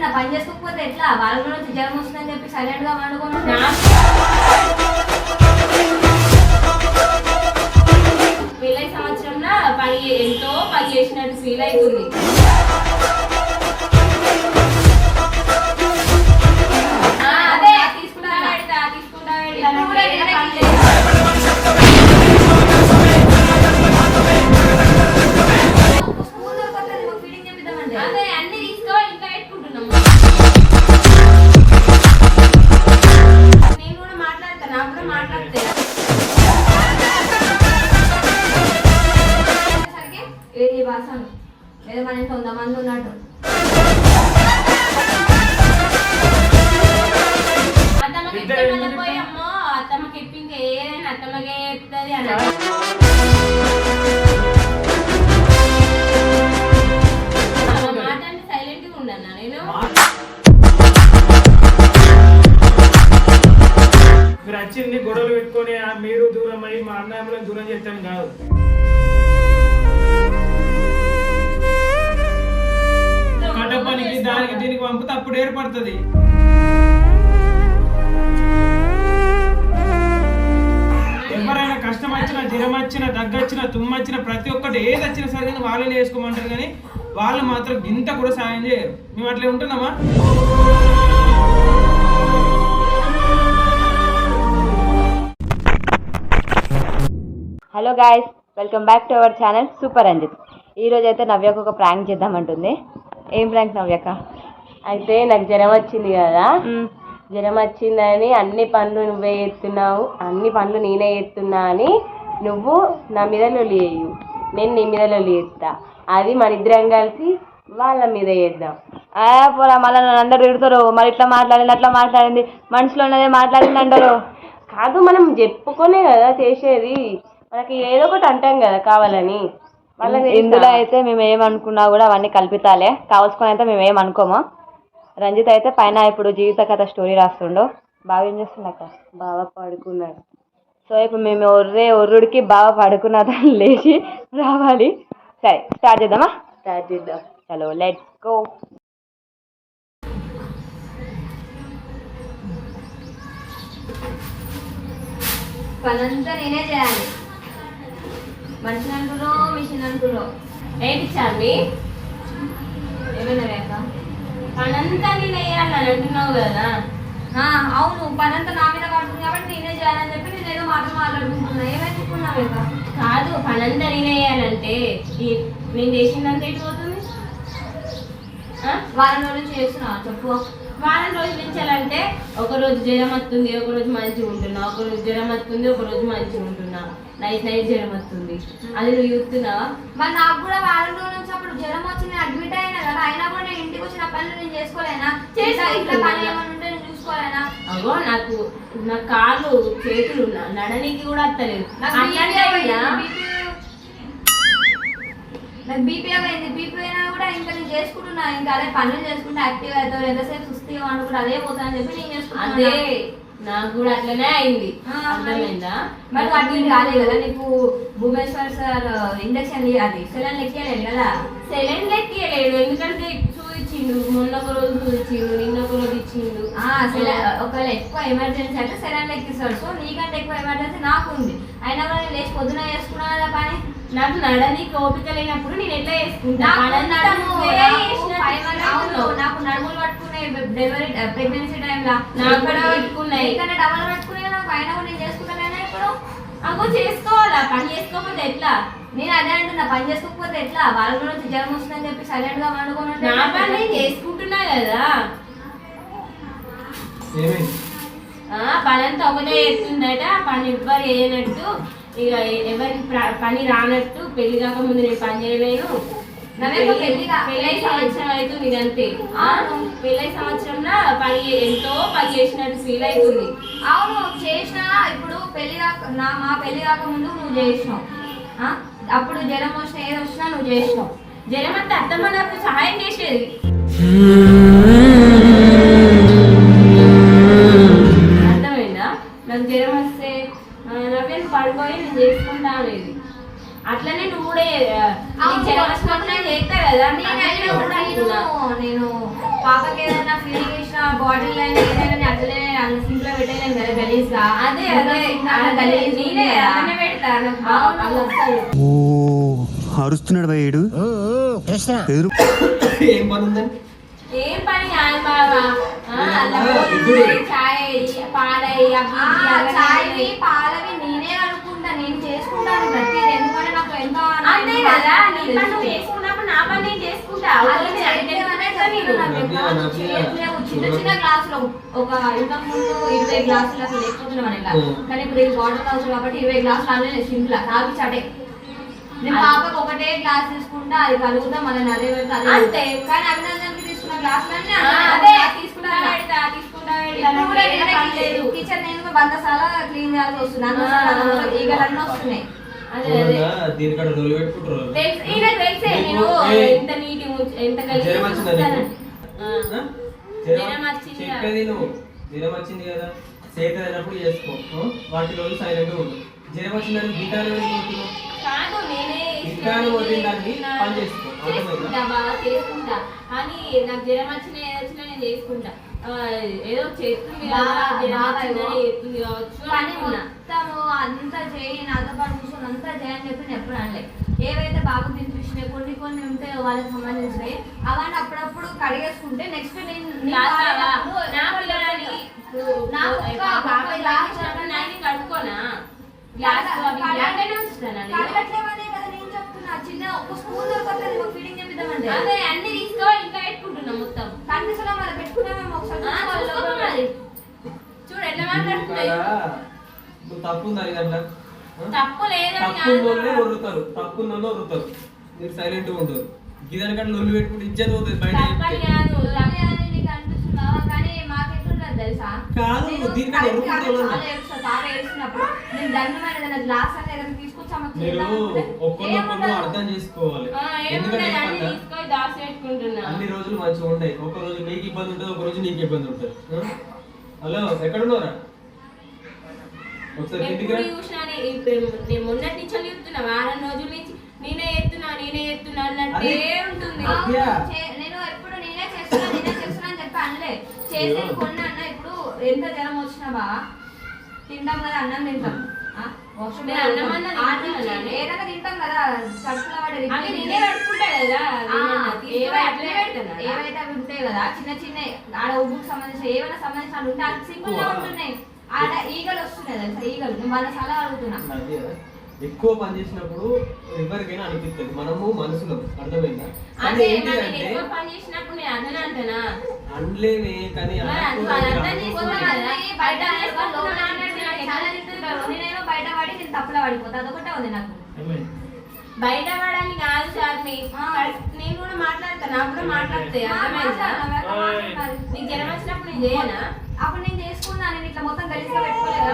అంటున్నా పని చేసుకోకపోతే ఎట్లా? వాళ్ళ నుంచి జ్వరం వస్తుందని చెప్పి సైలెంట్గా వండుకోను పెళ్ళై సంవత్సరంలో పని ఎంతో పని చేసినట్టు ఫీల్ అవుతుంది. తీసుకుంటా తీసుకుంటా ఏది భాషను ఏదో మన ఇంట్లో వంద మంది ఉన్నట్టు. అత్తమ్మకి అత్తమ్మకి చెప్పింది ఏదైనా అత్తమ్మకే చెప్తుంది అని నచ్చింది గొడవలు పెట్టుకొని ఆ మీరు దూరం అయ్యి మా అన్నయ్యలను దూరం చేస్తాను కాదు. కట్టపనికి దానికి దీనికి పంపితే అప్పుడు ఏర్పడుతుంది. ఎవరైనా కష్టం వచ్చినా జ్వరం వచ్చినా దగ్గొచ్చినా తుమ్మొచ్చినా ప్రతి ఒక్కటి ఏది వచ్చినా సరే కానీ వాళ్ళని వేసుకోమంటారు కానీ వాళ్ళు మాత్రం గింత కూడా సాయం చేయరు. మేము అట్లే ఉంటున్నామా? Hello guys welcome back to our channel super Ranjith. ఈరోజు అయితే నవ్యకు ఒక ప్రాంక్ చేద్దామంటుంది ఏం ప్రాంక్ నవ్యక? అయితే నాకు జ్వరం వచ్చింది కదా. జ్వరం వచ్చిందని అన్ని పనులు నువ్వే చేస్తున్నావు అన్ని పనులు నేనే చేస్తున్నా అని నువ్వు నా మీద లొలి వేయు నేను నీ మీద లొలి చేస్తా. అది మన ఇద్దరం కలిసి వాళ్ళ మీద చేద్దాం. ఆ పోరా మళ్ళీ నన్ను అందరు తిడతారు. మరి ఇట్లా మాట్లాడింది అట్లా మాట్లాడింది. మనసులో ఉన్నదే మాట్లాడింది అంటారు. కాదు మనం చెప్పుకొనే కదా చేసేది. మనకి ఏదో ఒకటి అంటాం కదా కావాలని. ఇందులో అయితే మేము ఏమనుకున్నా కూడా అవన్నీ కల్పితాలే. కావాల్సుకొని అయితే మేము ఏమనుకోము. రంజిత్ అయితే పైన ఇప్పుడు జీవిత కథ స్టోరీ రాస్తుండు. బాగా ఏం చేస్తుండక బాగా పడుకున్నాడు. సో ఇప్పుడు మేము ఒర్రే ఒర్రుడికి బాగా పడుకున్నదని లేచి రావాలి. సరే స్టార్ట్ చేద్దామా? స్టార్ట్ చేద్దాం. చలో లెట్స్ గో పనంతా నేనే చేయాలి. మనిషిని అంటురో మిషన్ అంటురో ఏంటి ఏమైనా రేఖ పనంతా నేను వేయాలని అంటున్నావు కదా. అవును పనంతా నా మీద పడుతుంది కాబట్టి నేనే చేయాలని చెప్పి నేను ఏదో మాట మాట్లాడుకుంటున్నా. ఏమనుకున్నా రేఖ కాదు పనంతా నేను వేయాలంటే ఈ- నేను చేసిందంతా ఎటు పోతుంది? వారం రోజులు చేస్తున్నా చెప్పు. వారం రోజులు ఉంచాలంటే ఒక రోజు జ్వరం వస్తుంది ఒక రోజు మంచిగా ఉంటున్నా. ఒక రోజు జ్వరం వస్తుంది ఒక రోజు మంచిగా ఉంటున్నా. నైట్ నైట్ జ్వరం వస్తుంది. అది నువ్వు చూస్తున్నావా మరి నాకు కూడా వారం రోజుల నుంచి అప్పుడు జ్వరం వచ్చి నేను అడ్మిట్ అయినా కదా. అయినా కూడా నేను ఇంటికి వచ్చిన పనులు నేను చేసుకోలేనా? చేసా ఇట్లా పని ఏమైనా ఉంటే నేను చూసుకోలేనా? అగో నాకు నా కాళ్ళు చేతులు నడనికి కూడా వస్తలేదు నాకు బీపీ అయింది, బీపీ అయినా కూడా ఇంకా నేను చేసుకుంటున్నా. ఇంకా అదే పనులు చేసుకుంటే యాక్టివ్ అవుతావు. ఎంతసేపు సుస్థిగా అనుకుంటే అదే పోతానని చెప్పి నేను చేసుకుంటున్నా. అదే నాకు కూడా అట్లనే అయింది. మరి- అర్థమైందా? మరి నువ్వు అడ్మిట్ కాలేదు కదా. నీకు భువనేశ్వర్ సార్ ఇంజక్షన్ అది సెలన్ ఎక్కేయలేదు కదా? సెలెన్ లెక్కేయలేడు ఎందుకంటే చూపించిండు. మొన్న ఒక రోజు చూపించిండు. నిన్న ఒక రోజు ఇచ్చిండు. ఒకవేళ ఎక్కువ ఎమర్జెన్సీ అయితే సెలన్ ఎక్కిస్తాడు సో నీకంటే ఎక్కువ ఎమర్జెన్సీ నాకు ఉంది అయినా కూడా నేను లేచి పొద్దున చేసుకున్నా కదా పని. నాకు నడనికి ఓపిక లేనప్పుడు నేను ఎట్లా చేసుకుంటా? నాకు నడుములు పట్టుకునే డెలివరీ ప్రెగ్నెన్సీ టైంలో నాకు కూడా పట్టుకున్నాయి. ఎందుకంటే డబల్ పట్టుకునే నాకు అయినా కూడా నేను చేసుకుంటానే ఇప్పుడు. అగో చేసుకోవాలా? పని చేసుకోకపోతే ఎట్లా? నేను అదే అంటున్నా పని చేసుకోకపోతే ఎట్లా? వాళ్ళ నుంచి జ్వరం వస్తుందని చెప్పి సైలెంట్గా వండుకొని నా పని నేను చేసుకుంటున్నా కదా. ఆ పనంతా ఒకటే చేస్తుందట పని ఎవ్వరు చేయనట్టు. ఇక ఎవరికి పని రానట్టు పెళ్ళి కాకముందు నేను పని చేయలేను. పెళ్ళై సంవత్సరం అవుతుంది ఇదంతే. ఆ? పెళ్ళై సంవత్సరంలో పని ఎంతో పని చేసినట్టు ఫీల్ అవుతుంది. అవును చేసిన ఇప్పుడు పెళ్ళి కాక నా మా పెళ్ళి కాక ముందు నువ్వు చేసినావు? అప్పుడు జ్వరం వచ్చినా ఏది వచ్చినా నువ్వు చేసినావు. జ్వరం అంతా అత్తమ్మ నాకు సహాయం చేసేది. అర్థమైందా? నాకు జ్వరం వస్తే పడిపోయి నేను చేసుకుంటా అనేది. అట్లనే నువ్వు కూడా నేను చేస్తా కదా నేనైనా కూడా నేను నేను పాపకి ఏదైనా ఫీలింగ్ ఇచ్చిన బాటిల్ అయినా ఏదైనా అట్లనే అన్ని సింక్లో పెట్టలేను కదా గలీజ్ అదే అదే. గలీజ్ నేనే అరుస్తున్నాడు భయ్యుడు ఏం పని ఉందని ఏం పని కాదు ఇప్పుడు చాయ్ పాలయ్యి, చాయ్వి చేయాలి. పాలవి నేనే అనుకుంటా నేను చేసుకుంటాను ప్రతిదీ ఎందుకంటే నాకు ఎంతో అంతే కదా నీ పని నువ్వు చేసుకున్నప్పుడు నా పని నేను చేసుకుంటా. చిన్న చిన్న గ్లాసులు. ఒక ఇంతకు ముందు ఇరవై గ్లాసులు అసలు లేకపోతున్నాం మన ఇలా. కానీ ఇప్పుడు ఇది వాటర్ గ్లాసులు కాబట్టి ఇరవై గ్లాసులు అన్నీ సింపుల్. తాగి చటే. నేను పాపకు ఒకటే గ్లాస్ తీసుకుంటా అది కలుగుతా మళ్ళీ అదే అంతే. కానీ అభినందన్కి కిచెన్ నేను వంద సార్లు క్లీన్ చేయాల్సి వస్తుంది. అన్న ఈగలన్నీ వస్తున్నాయి. ఎంత నీటి ఎంత. చెప్పేది నువ్వు. జ్వరం వచ్చింది కదా. సేత అయినప్పుడు చేసుకో? వాటి రోజు సైలెంట్ ఉండు. జ్వరం వచ్చిందని కాదు నేనే పని చేసుకో. చేసుకుంటా బాగా చేసుకుంటా నాకు జ్వరం వచ్చినా ఏది వచ్చినా నేను చేసుకుంటా ఆ, ఏదో చేస్తుంది కదా బాగా- జ్వరం బాగా వచ్చిందని ఏవో. చేస్తుంది కావచ్చు పని అనుకున్నా. మొత్తము అంతా చేయి నాతో పాటు కూర్చొని అంతా చేయని చెప్పి నేను ఎప్పుడు అనలే ఏవైతే బాబు తినిపించినాయి కొన్ని కొన్ని ఉంటాయో వాళ్ళకి సంబంధించినవి అవన్నీ అప్పుడప్పుడు కడిగేసుకుంటే నెక్స్ట్ నేను నేను కాదు బావా, వాడేటప్పుడు నా కుక్క నేను కడుక్కోనా గ్లాస్ అవి గ్లాస్లోనే ఉంచుతానా నేను? కడగట్లేమనే కదా నేను చెప్తున్నా. చిన్న ఒక స్పూన్ దొరకట్లేదు మాకు ఫీడింగ్ చేద్దామంటే అదే అన్ని తీసుకో ఇంకా పెట్టుకుంటున్నా మొత్తం. కనిపిస్తున్నా మరి పెట్టుకున్నామేమో ఒకసారి ఆ, చూసుకోవాలి చూసుకో లోపల. మరి. చూడు ఎట్లా మాట్లాడుతున్నాయి? నువ్వు తప్పు ఉంది అది కదా తప్పు లేదని తప్పు ఉన్నోళ్ళే కాదు. ఒరుతారు తప్పు ఉన్నోళ్ళు ఒరుతారు మీరు సైలెంట్గా ఉండరు గిదానికంటే లొల్లి పెట్టుకుంటే ఇజ్జత్ పోతుంది బయట నేను దండమైన గ్లాస్ అని ఏదైనా. అర్థం చేసుకోవాలి. అన్ని చెప్పన్నా, తీసుకొని దాచి పెట్టుకుంటున్నా. అన్ని రోజులు మంచిగా ఉంటాయి ఒక రోజు నీకు ఇబ్బంది ఉంటుంది ఒక రోజు నీకు ఇబ్బంది ఉంటుంది? హలో ఎక్కడున్నారా ఒకసారి ఇంటికి ఎప్పుడు రా. చూసినా నే- ఇప్పుడు నేను మొన్నటి నుంచి చెప్తున్నా వారం రోజుల నుంచి నేనే ఎత్తున్నా నేనే ఎత్తున్నా అన్నట్టే. ఉంటుంది ఆ. అవును, యా. చే- నేను ఎప్పుడు నేనే చేస్తున్నా నేనే చేస్తున్నా అని చెప్పి అనలే చేసేది అయ్యో. కొన్ని అన్న ఇప్పుడు ఎంత జ్వరం తింటాం కదా అన్నం తింటాం. ఏదైనా తింటాం కదా ఏవైతే అవి ఉంటాయి కదా చిన్న చిన్న ఆడ ఉబ్బుకు సంబంధించిన ఏమైనా సంబంధించిన ఉంటే అది సింపుల్గా ఎక్కువ. ఉంటున్నాయి ఆడ ఈగలు వస్తున్నాయి తెలుసా ఈగలు నేను వాళ్ళ సలహా అడుగుతున్నా. ఎక్కువ పని చేసినప్పుడు ఎవరికైనా అనిపిస్తుంది మనము మనుషులం అర్థమైందా ఎక్కువ పని చేసినప్పుడు నేను అదన అంటనా అనలేమే కానీ బయట పడి నేను తప్పులో పడిపోతా. అదొకటే ఉంది నాకు? బయట కాదు ఆ. నేను కూడా మాట్లాడతాను నాకు కూడా మాట్లాడతాయి నాకు జ్వరం వచ్చినప్పుడు నేను చేయనా? అప్పుడు నేను చేసుకున్నా. నేను ఇట్లా మొత్తం గలీజ్గా పెట్టుకోలేదు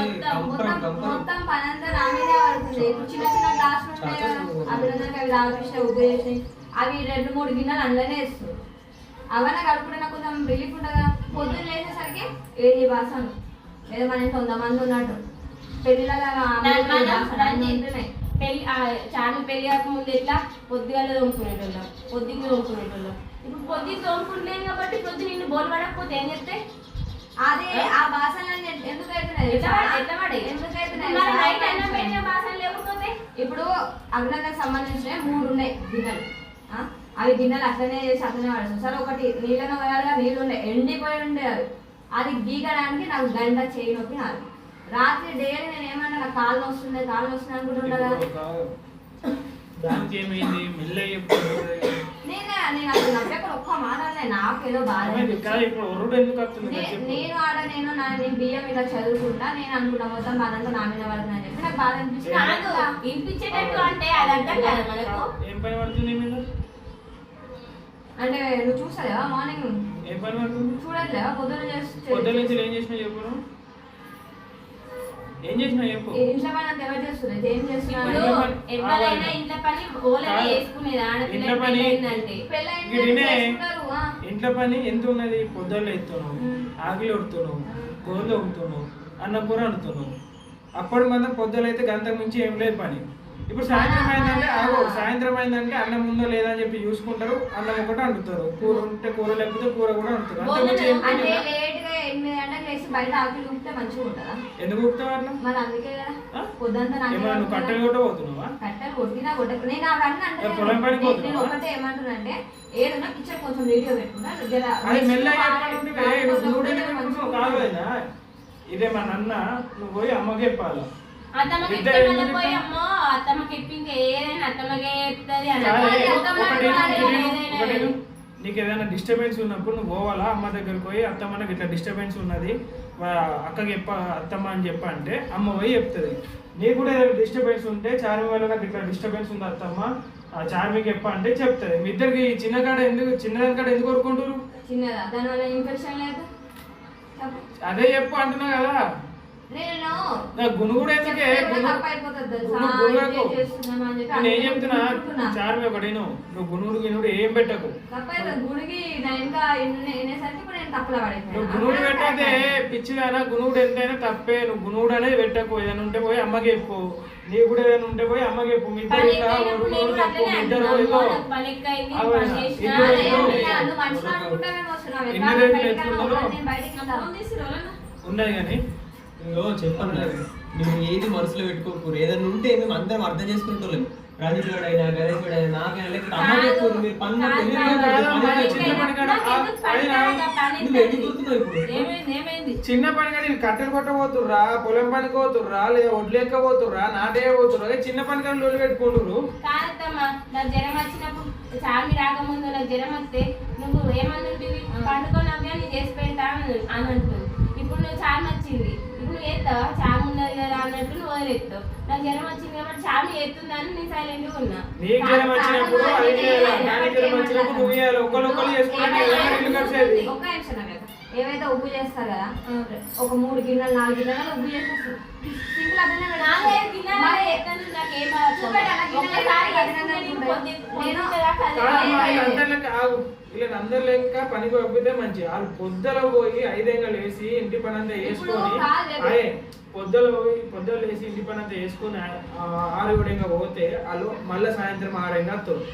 మొత్తం. మొత్తం కంపరం, మొత్తం పని అంతా నా మీదే పడుతుంది. చిన్న చిన్న గ్లాసులు ఉంటాయి అభినందనకి అవి చేసి అవి రెండు మూడు గిన్నెలు అందులోనే వేస్తారు. అవన్నీ కడుపుకుంటే నాకు కొంచెం రిలీఫ్ ఉండగా పొద్దున్న లేచేసరికి ఏది బాసను ఏదో మన ఇంట్లో వంద మంది ఉన్నట్టు. ఉంటున్నాయి. పెళ్ళి ఛానల్ పెళ్ళి కాకముందు ఎట్లా? పొద్దుగాల తోముకునేటోళ్ళం. పొద్దుకి తోముకునేటోళ్ళం. ఇప్పుడు పొద్దుకి తోముకుంటలేం కాబట్టి పొద్దు నిన్ను బోల్ పడకపోతే ఏం చెప్తే? అదే ఆ బాసనలు ఎందుకు అవుతున్నాయి ఎట్లా పడ- ఎందుకు అవుతున్నాయి లేకపోతే? ఇప్పుడు అభినందనకు సంబంధించిన మూడు ఉన్నాయి గిన్నెలు? అవి గిన్నెలు అట్లనే చేసి అట్లనే వాడచ్చు సరే ఒకటి నీళ్ళలో పోయాలిగా నీళ్ళు ఉండే ఎండిపోయి ఉండే అవి అది గీకడానికి నాకు గంట చేయి నొప్పి నాది. రాత్రి డైలీ నేను ఏమన్నా నాకు కాళ్ళు వస్తుంది కాళ్ళు వస్తుంది మెల్లగా చెప్తాను నేనే నేను అసలు నవ్వకుండా ఒక్క మాటలే నాకు ఏదో బాధ కాదు నేను ఆడ నేను నా నేను బియ్యం ఇలా చదువుకుంటా నేను అనుకున్నా మొత్తం బాధంతా నా మీద పడుతుంది అని చెప్పి నాకు బాధ అనిపించింది. కాదు వినిపించేటట్టు అంటే అది అర్థం కదా మనకు ఏం పని పడుతుంది మీద? అంటే నువ్వు చూసలేవా మార్నింగ్ ఏం పని పడుతుంది పొద్దున చేసి పొద్దున్న నుంచి ఏం చేసినా చెప్పు? ఏం చేసినా చెప్పు. ఇంట్లో పని అంతా ఎవరు చేస్తున్నారు? ఏం చేస్తున్నారు? ఎవరైనా ఇంట్లో పని ఓలనే కాదు. చేసుకునేది. ఆడపిల్ల పని-. ఇంట్లో పని ఎంత ఉన్నది? పొద్దున్న ఎత్తున్నావు ఆకిలి ఉడుతున్నావు గోర్లు ఉడుతున్నావు అన్న కూర వండుతున్నావు. అప్పటి మందం పొద్దులు అయితే గంట మించి ఏం లేదు పని. ఇప్పుడు సాయంత్రం అయిందంటే ఆగో సాయంత్రం అయిందంటే అన్నం ఉందో లేదా అని చెప్పి చూసుకుంటారు అన్నం ఒకటి వండుతారు. కూర ఉంటే కూర లేకపోతే కూర కూడా ఏం అంటే ఎందుకు కట్టెలు? కొట్ట పోతున్నావా? కట్టెలు కొట్టినా కొట్టకు నేను అవన్నీ అంటే ఏ, పొలం పనికి పోతున్నావా? ఏమంటున్నానంటే ఏదైనా కిచెన్ కొంచెం వీడియో పెట్టుకుంటా జర అది next మెల్లగా వారం చెప్పాలంటే వారం ఏ, నువ్వు కొంచెం నూనె కొంచెం పెట్టుకుంటున్నావు మంచిగా కాదు అయినా ఇదే మా నాన్న నువ్వు పోయి అమ్మకి చెప్పాలి. ఏదైనా అత్తమ్మకే చెప్తుంది అని. నీకు ఏదైనా డిస్టర్బెన్స్ ఉన్నప్పుడు నువ్వు పోవాలా? అమ్మ దగ్గరికి పోయి అత్తమ్మ నాకు ఇట్లా డిస్టర్బెన్స్ ఉన్నది. అక్కకి చెప్ప అత్తమ్మ అని చెప్ప అంటే అమ్మ పోయి చెప్తుంది. నీకు కూడా ఏదైనా డిస్టర్బెన్స్ ఉంటే చార్మి వల్ల నాకు ఇట్లా డిస్టర్బెన్స్ ఉంది అత్తమ్మ. చార్మికి చెప్ప అంటే చెప్తుంది. మీ ఇద్దరికి ఈ చిన్న కాడ ఎందుకు చిన్నదాని కాడ ఎందుకు కోరుకుంటారు. అదే చెప్పు అంటున్నా కదా. నేను నా గును కూడా ఎందుకే? నేను ఏం చెప్తున్నా. చార్మి ఒకటి. నువ్వు గునుడు గినుడు ఏం పెట్టకు. నా. నువ్వు గునుడు పెట్టదే పిచ్చిదానా గునుడు ఎంతైనా తప్పే. నువ్వు గునుడు అనేది పెట్టకు. ఏదైనా ఉంటే పోయి అమ్మకి చెప్పు. నీకు కూడా ఏదైనా ఉంటే పోయి అమ్మకి చెప్పు. ఇద్దరు. ఎన్ని ఎత్తుకున్నారో? ఉన్నది కానీ. చెప్పను నువ్వు ఏది మనసులో పెట్టుకోకూరు ఏదైనా ఉంటే మేము అందరం అర్థం చేసుకుంటాం రాజకీయుడైనా గణేశుడైనా నాకైనా లేకపోతే అమ్మ చెప్పు మీరు పనులు కాదు, పెళ్ళి కాదు, కాదు, కాదు, పని కాదు, చేయకు. చిన్న పని కానీ కట్టెలు కొట్టబోతుర్రా పొలం పనికి పోతుర్రా లేదా వడ్లేకపోతుర్రా నాటే పోతుర్రా చిన్న పని కానీ లోలు పెట్టుకుంటురు కాదమ్మా నాకు జ్వరం వచ్చినప్పుడు రాకముందు నాకు జ్వరం వస్తే నువ్వు పండుకొని చేసి పెడతా అని ఇప్పుడు నువ్వు చామి వచ్చింది ఇప్పుడు నువ్వు ఎత్తావా చామి ఉన్నది కదా అన్నట్టు నువ్వు వదిలేస్తావు నాకు జ్వరం వచ్చింది కాబట్టి చామి ఎత్తుందని నేను సైలెంట్గా ఉన్నా. నీకు జ్వరం వచ్చినప్పుడు అది చేయాలి. దానికి జ్వరం వచ్చినప్పుడు నువ్వు చేయాలి. ఒక్కరు ఒక్కరు చేసుకుంటే ఇల్లు కలిసేది ఒక్క నిమిషం నవ్య. ఏవైతే ఉప్పు చేస్తారు కదా ఒక మూడు గిన్నెలు నాలుగు గిన్నెలు ఉప్పు చేసేస్తారు. సింపుల్ అట్లనే పెడతారు. నాదే గిన్నెలు మరి ఎత్తాను, నాకు ఏం బాధ చూపెట్టు, అలా గిన్నెలు ఒక్కసారి ఎత్తాను, ఎత్తుకుంటే నేను నేను పొద్దు- నేను- పొద్దున్న దాకా అదే కాదమ్మా, పని. పంపితే మంచి వాళ్ళు పొద్దులో పోయి ఐదేళ్ళు వేసి ఇంటి పని అంతా వేసుకొని పొద్దులో పోయి పొద్దులో వేసి ఇంటి పని అంతా వేసుకొని ఆ- ఆరు ఏడుగా పోతే వాళ్ళు మళ్ళీ సాయంత్రం ఆరుగా వస్తారు.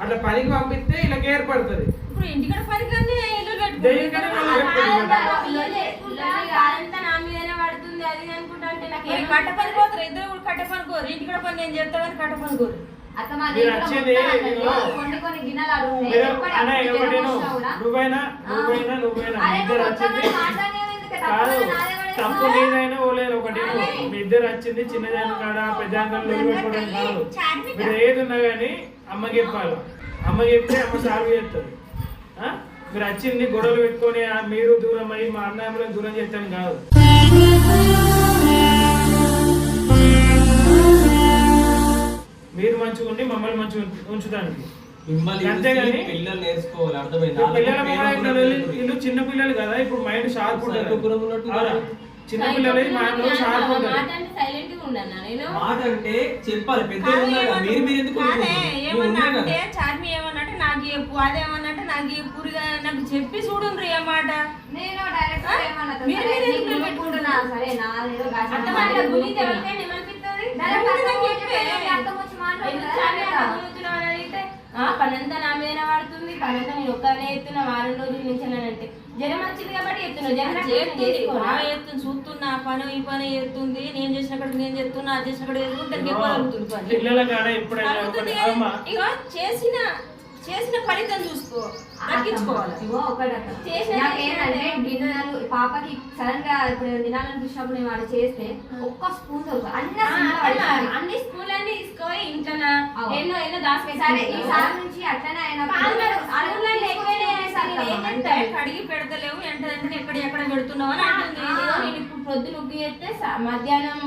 అట్లా పనికి పంపిస్తే వీళ్ళకి ఏర్పడుతుంది. ఇప్పుడు ఇంటికాడ పని కన్నా ఇల్లు దేనికైనా వాళ్ళు పెట్టుకుంటారు. కాదంతా నా మీదనే పడుతుంది. అది ఇది అనుకుంటా అంటే నాకు ఏం కట్ట పని పోతారు ఇద్దరు కూడా కట్ట పని నేను కానీ కట్ట. నువ్వైనా ఇద్దరు వచ్చింది? తప్పు ఓలేదు ఒకటి. మీ ఇద్దరు వచ్చింది చిన్న దాని కాడ పెద్ద అంకల్ పెట్టుకోవడం కాదు మీరు ఏది ఉన్నా కానీ అమ్మకి చెప్పాలి. అమ్మ చెప్తే అమ్మ సాల్వ్ చేస్తుంది. ఆ? మీరు వచ్చింది గొడవలు పెట్టుకొని ఆ మీరు దూరం అయ్యి మా అన్నయ్యలో దూరం చేస్తాను కాదు. మీరు మంచిగా ఉండి మమ్మల్ని మంచిగా ఉంచుతానికి వెళ్ళి- చిన్న పిల్లలు కదా ఇప్పుడు మైండ్ షార్ప్? చిన్న పిల్లలు మైండ్ షార్ప్ ఉంటుంది. మాట అంటే సైలెంట్గా ఉండన్నా నేను మాట అంటే చెప్పాలి పెద్ద మీరు ఎందుకు? ఏమన్నా నాకు చెప్పు అదేమన్నంటే నాకు చెప్పురుగా నాకు చెప్పి చూడుండ్రి ఏ మాట? నేను డైరెక్ట్ పనంతా నా మీద పడుతుంది. పనంతా నేను ఒక్కనే ఎత్తున్నా. వారం రోజుల నుంచి అంటే జ్వరం వచ్చింది కాబట్టి ఎత్తున్నా. జ్వరం రాకపోతే నేను చేస్తుంది. చేసుకోనా? బాగా చేస్తుంది చూస్తున్నా. పని ఈ పని చేస్తుంది నేను చేసిన కాడికి నేను చేస్తున్నా. అది చేసిన కాడ దానికి ఎక్కువ జరుగుతుంది పని? పిల్లల కాడ ఎప్పుడైనా జరుగుతుంది ఒకటి కానీ అమ్మ. ఇగో చేసిన. చేసిన ఫలితం చూసుకో. తగ్గించుకోవాలి నాకేంటంటే గిన్నెలు పాపకి సడన్గా ఇప్పుడు తినాలనిపించినప్పుడు నేను వాడు చేస్తే ఒక్క స్పూన్ అన్ని పడేస్తాను. అన్ని తీసుకొని ఇంట్లో. ఎన్నో ఎన్నో సరే దాచిపెట్టాలి ఈసారి నుంచి అట్లనే కడిగి పెడతలేవు. వెంటనే ఎక్కడ ఎక్కడ పెడుతున్నావు అని అంటుంది. నేను ఇప్పుడు పొద్దున ఉగ్గు చేస్తే మధ్యాహ్నం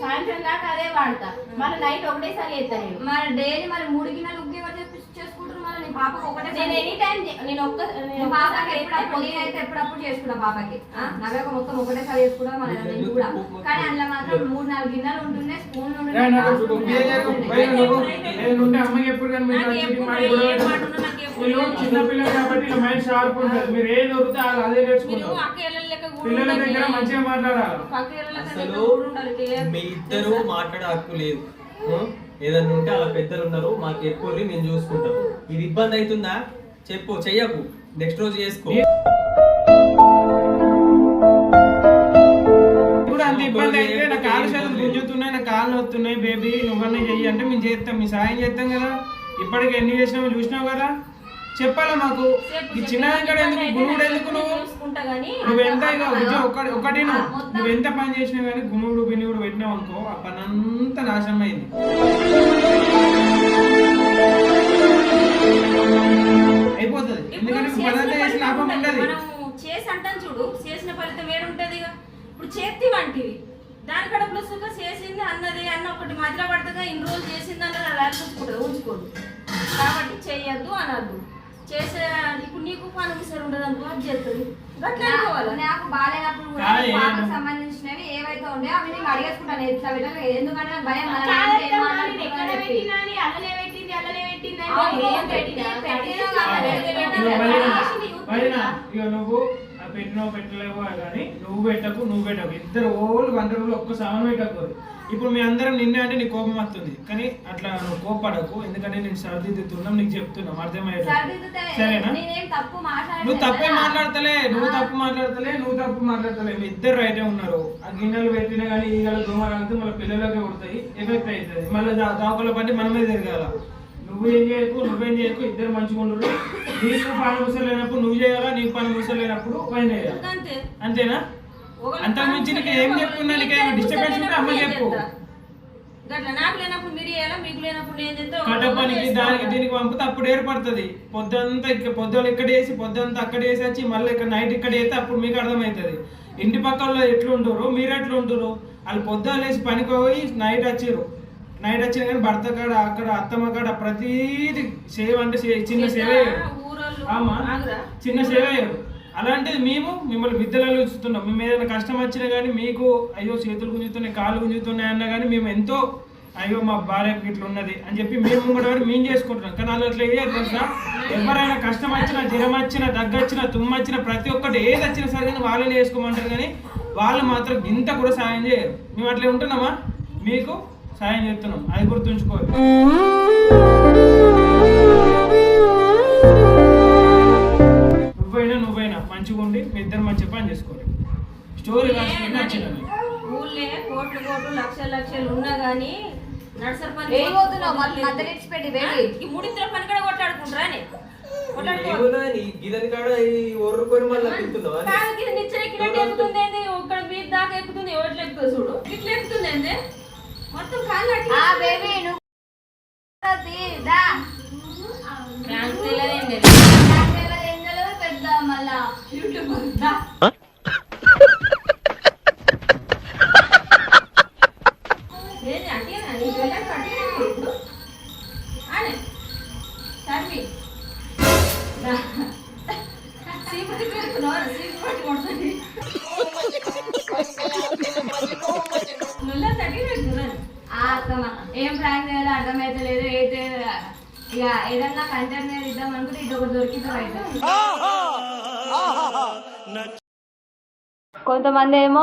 సాయంత్రం దాకా అదే వాడతా. మళ్ళీ నైట్ ఒకటేసారి చేస్తా నేను. మరి డైలీ మరి మూడు గిన్నెలు ఉగ్గి ఎవరు చెప్పి చేసుకుంటారు మరి నీ పాపకు ఒకటే నేను ఎనీ టైం నేను ఒక్క నేను నీ పాపకి ఒక్కసారి ఎప్పుడప్పుడు చేసుకున్నా పాపకి. ఆ, నవ్వక మొత్తం ఒకటేసారి చేసుకున్నా మన నేను కూడా. కానీ అందులో మాత్రం మూడు నాలుగు గిన్నెలు ఉంటుండే స్పూన్ ఏ, నాకు ఇప్పుడు బిహేవియర్ బయట నువ్వు నేనుంటే అమ్మకి ఎప్పుడు కానీ మీరు నాకు నచ్చింది ఎప్పుడు మాట గొడవ ఏ మాట పెట్టదు. ఉన్నా నాకు ఎప్పుడు వీళ్ళు చిన్న పిల్లలు కాబట్టి మైండ్ షార్ప్ ఉంటుంది. మీరు ఏది దొరికితే వాళ్ళు అదే మీరు నేర్చుకుంటారు అక్క లెక్క కూడా పిల్లల ఉండాలి. దగ్గర మంచిగా మాట్లాడాలి. పక్క ఇళ్ళ లెక్క అసలు కూడా ఉండాలి. మీ ఇద్దరు మాట్లాడే హక్కు లేదు? ఏదన్నా ఉంటే అలా పెద్దలు ఉన్నారు మాకు ఎక్కువ మేము చూసుకుంటాం. ఇది ఇబ్బంది అవుతుందా? చెప్పు చెయ్యకు. నెక్స్ట్ రోజు చేసుకో. ఇబ్బంది అయితే నా కాలు చేతులు గుంజుతున్నాయి నా కాళ్ళు వస్తున్నాయి బేబీ. నువ్వన్నీ చెయ్యి అంటే మేము చేస్తాం మీ సాయం చేస్తాం కదా. ఇప్పటికి ఎన్ని చేసినామో చూసినావు కదా. చెప్పాలా మాకు ఈ చిన్న దగ్గర ఎందుకు గుణుడు ఎందుకు నువ్వు? నువ్వు ఎంత ఒకటి ఒకటి నువ్వు. ఎంత పని చేసినా కానీ గుణుడు బినుడు పెట్టినావు అనుకో ఆ పని అంతా నాశనం అయింది. అయిపోతుంది. ఎందుకంటే చేసిన చేసి లాభం ఉండదు. చేసి అంటాం చూడు చేసిన ఫలితం ఏడుంటది ఇక ఇప్పుడు చేతి వంటివి. దాని కడుపులో సుఖ చేసింది అన్నది అన్న ఒకటి మధ్యలో పడుతుందిగా ఇన్ని రోజులు చేసింది అన్నది అలా ఉంచుకోదు కాబట్టి చేయొద్దు అనద్దు. చేసే ఇప్పుడు నీకు విసరు ఉండదు అనుకో అది చేస్తుంది గట్లా అనుకోవాలి నాకు బాగాలేనప్పుడు కూడా పాపకు సంబంధించినవి ఏవైతే ఉన్నాయో అవి నేను అడిగేసుకుంటాను ఎట్లా పెట్టాలి ఎందుకంటే నాకు భయం. పెట్టినా పెట్టినా? పెట్టినా పెట్టినా పెట్టినా పెట్టినా నువ్వు ఆ పెట్టినవు పెట్టలేవు కానీ నువ్వు పెట్టకు నువ్వు పెట్టకు. ఇద్దరు ఓళ్ళు వంద రోజులు ఒక్క సామాన్ పెట్టకూడదు ఇప్పుడు మీ అందరం నిన్నే అంటే నీకు కోపం వస్తుంది. కానీ అట్లా నువ్వు కోపడకు ఎందుకంటే నేను సర్దిద్దుతున్నాం నీకు చెప్తున్నాం. అర్థమయ్యేది సర్దిద్దుతే సరేనా? నువ్వు తప్పే. మాట్లాడతలే. నువ్వు తప్పు మాట్లాడతలే నువ్వు తప్పు మాట్లాడతలే. మీ ఇద్దరు రైటే ఉన్నారు. ఆ గిన్నెలు పెట్టినా కానీ ఈగలు దోమలు కలిసి మళ్ళీ పిల్లలకే కొడతాయి. ఎఫెక్ట్ అవుతుంది మళ్ళీ దాకల పట్టి మనమే తిరగాల. నువ్వేం చేయకు నువ్వేం చేయకు. ఇద్దరు మంచిగా ఉండరు నీకు పని ముసలు లేనప్పుడు నువ్వు చేయాలా నీకు పని ముసలు లేనప్పుడు పని చేయాలి? అంతే. అంతేనా? అంతకు మించి నీకు ఏం చెప్పుకున్నా నీకు ఏమైనా డిస్టర్బెన్స్ ఉంటే అమ్మ చెప్పు. గట్లా నాకు లేనప్పుడు మీరు చేయాలా? మీకు లేనప్పుడు నేను చేస్తే? కట్ట పనికి దానికి దీనికి పంపితే అప్పుడు ఏర్పడుతుంది. పొద్దుంతా ఇక్కడ పొద్దులు ఇక్కడ వేసి పొద్దుంతా అక్కడ వేసి వచ్చి మళ్ళీ ఇక్కడ నైట్ ఇక్కడ వేస్తే అప్పుడు మీకు అర్థమవుతుంది. ఇంటి పక్కల్లో ఎట్లా ఉంటారు మీరు ఎట్లా ఉంటారు వాళ్ళు పొద్దులు వేసి పనికి పోయి నైట్ వచ్చిర్రు. నైట్ వచ్చిన కానీ భర్త కాడ అక్కడ అత్తమ్మ కాడ ప్రతిదీ సేవ అంటే చిన్న సేవ. చిన్న సేవ. అలాంటిది మేము మిమ్మల్ని విద్యలలో చూస్తున్నాం మేము ఏదైనా కష్టం వచ్చినా కానీ మీకు అయ్యో చేతులు గుంజుతున్నాయి కాళ్ళు గుంజుతున్నాయి అన్నా కానీ మేము ఎంతో అయ్యో మా భార్యకి ఇట్లా ఉన్నది అని చెప్పి మేము కూడా మేము చేసుకుంటున్నాం. కానీ వాళ్ళు అట్లా ఏదో తెలుసా ఎవరైనా కష్టం వచ్చినా జ్వరం వచ్చినా దగ్గొచ్చినా తుమ్మొచ్చినా ప్రతి ఒక్కటి ఏది వచ్చినా సరే కానీ వాళ్ళని చేసుకోమంటారు కానీ వాళ్ళు మాత్రం ఇంత కూడా సాయం చేయరు. మేము అట్లే ఉంటున్నామా? మీకు సాయం చేస్తున్నాం. అది గుర్తుంచుకోవాలి. పని చేసుకోవాలి స్టోరీ రాసుకుని నచ్చినవి ఊళ్ళే కోట్లు కోట్లు లక్షలు లక్షలు ఉన్నా గానీ నర్సర్ పని ఏం పోతున్నావు మళ్ళీ మధ్యలో ఇడిచిపెట్టి బేబీ ఈ మూడిద్దరు పని కూడా కొట్లాడుకుంటారా అని. కొట్లాడుకో. ఏమున్నా నీ గిదని కాడ ఈ ఒర్రుకొని మళ్ళీ తింటున్నావా కాదు కింద నిచ్చెన ఎక్కినట్టు ఎక్కుతుంది ఏంది? ఒక్కడ బీచ్ దాకా ఎక్కుతుంది. చూడు. ఇట్లా ఎక్కుతుంది ఏంది? మొత్తం కాళ్ళు ఆ బేబీ నువ్వు మళ్ళా యూట్యూబ్ దా. ఏంది కొంతమంది ఏమో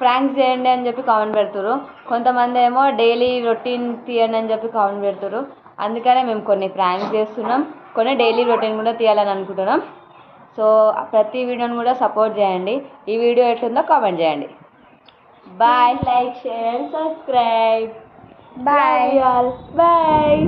ప్రాంక్స్ చేయండి అని చెప్పి కామెంట్ పెడుతురు కొంతమంది ఏమో డైలీ రొటీన్ తీయండి అని చెప్పి కామెంట్ పెడుతురు అందుకనే మేము కొన్ని ప్రాంక్స్ చేస్తున్నాం. కొన్ని డైలీ రొటీన్ కూడా తీయాలని అనుకుంటున్నాం. సో ప్రతి వీడియోని కూడా సపోర్ట్ చేయండి. ఈ వీడియో ఎట్లుందో కామెంట్ చేయండి. Bye like share and subscribe bye bye